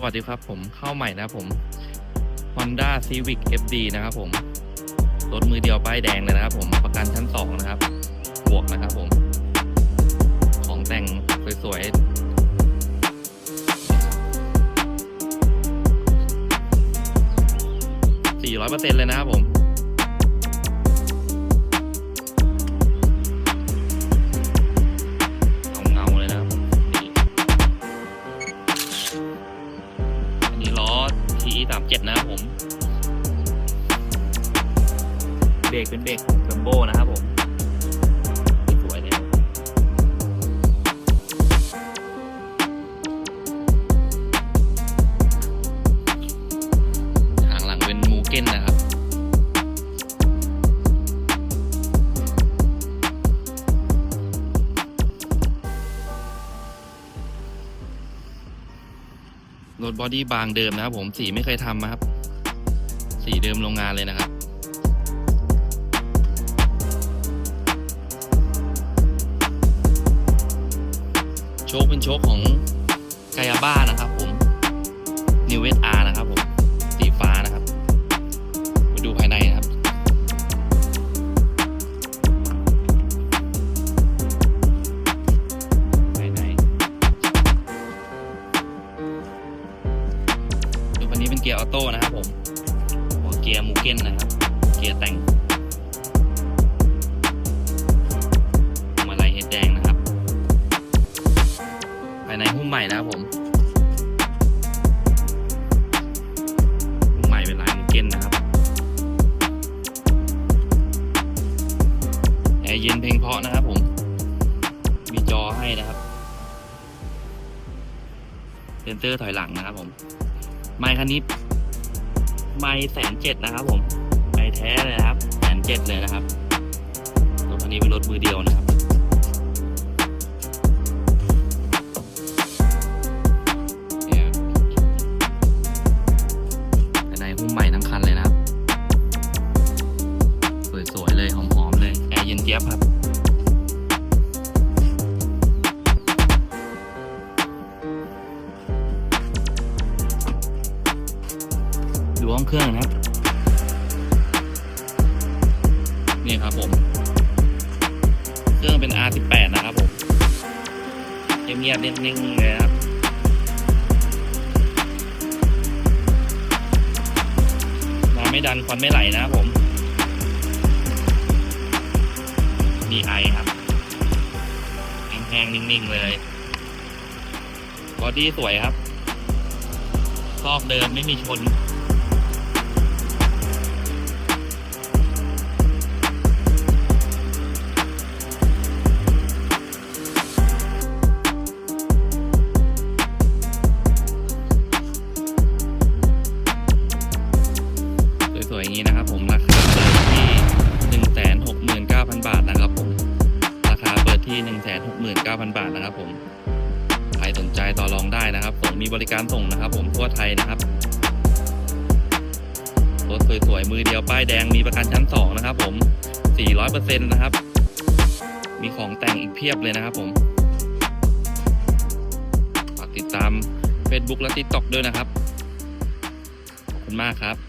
สวัสดีครับผมเข้าใหม่นะครับผม Honda Civic FD นะครับผม รถมือเดียวป้ายแดงเลยนะครับผมประกันชั้น2นะครับ บวกนะครับผม ของแต่งสวยๆ400%เลยนะครับผม สามเจ็ดนะครับผม เบรกเป็นเบรกเบมโบนะครับผม ถบอดี้บางเดิมนะครับผมสีไม่เคยทำนะครับ สีเดิมโรงงานเลยนะครับโชคเป็นโชคของกายาบ้านะครับผม New S R นะครับผมสีฟ้านะ นะครับผมหัวเกียร์มูเก้นนะครับ เกียร์แต่งมาลัยเฮดแดงนะครับ ภายในหุ้มใหม่นะครับผมหุ้มใหม่เป็นลายมูเก้นนะครับแอร์เย็นเพลงเพาะนะครับผม มีจอให้นะครับเซนเซอร์ถอยหลังนะครับผม ไมค์คันนี้ ไมค์แสนเจ็ดนะครับผมไมค์แท้เลยนะครับแสนเจ็ดเลยนะครับรถคันนี้เป็นรถมือเดียวนะครับ้องเครื่องนะครับ นี่ครับผม เครื่องเป็น R18 นะครับผมเงียบๆนิ่งๆเลยครับน้ำไม่ดันควันไม่ไหลนะครับผม มีไอครับแห้งๆนิ่งๆเลยบอดี้สวยครับซอกเดิมไม่มีชน วยๆอย่างนี้นะครับผมราคาเปิดที่ 169,000 บาทนะครับผมราคาเปิดที่ 169,000 บาทนะครับผมใครสนใจต่อรองได้นะครับส่งมีบริการส่งนะครับ ผมทั่วไทยนะครับรถสวยๆมือเดียวป้ายแดงมีประกันชั้น 2 นะครับผม 400%นะครับ มีของแต่งอีกเพียบเลยนะครับผมฝากติดตาม Facebook และ TikTok ด้วยนะครับ ขอบคุณมากครับ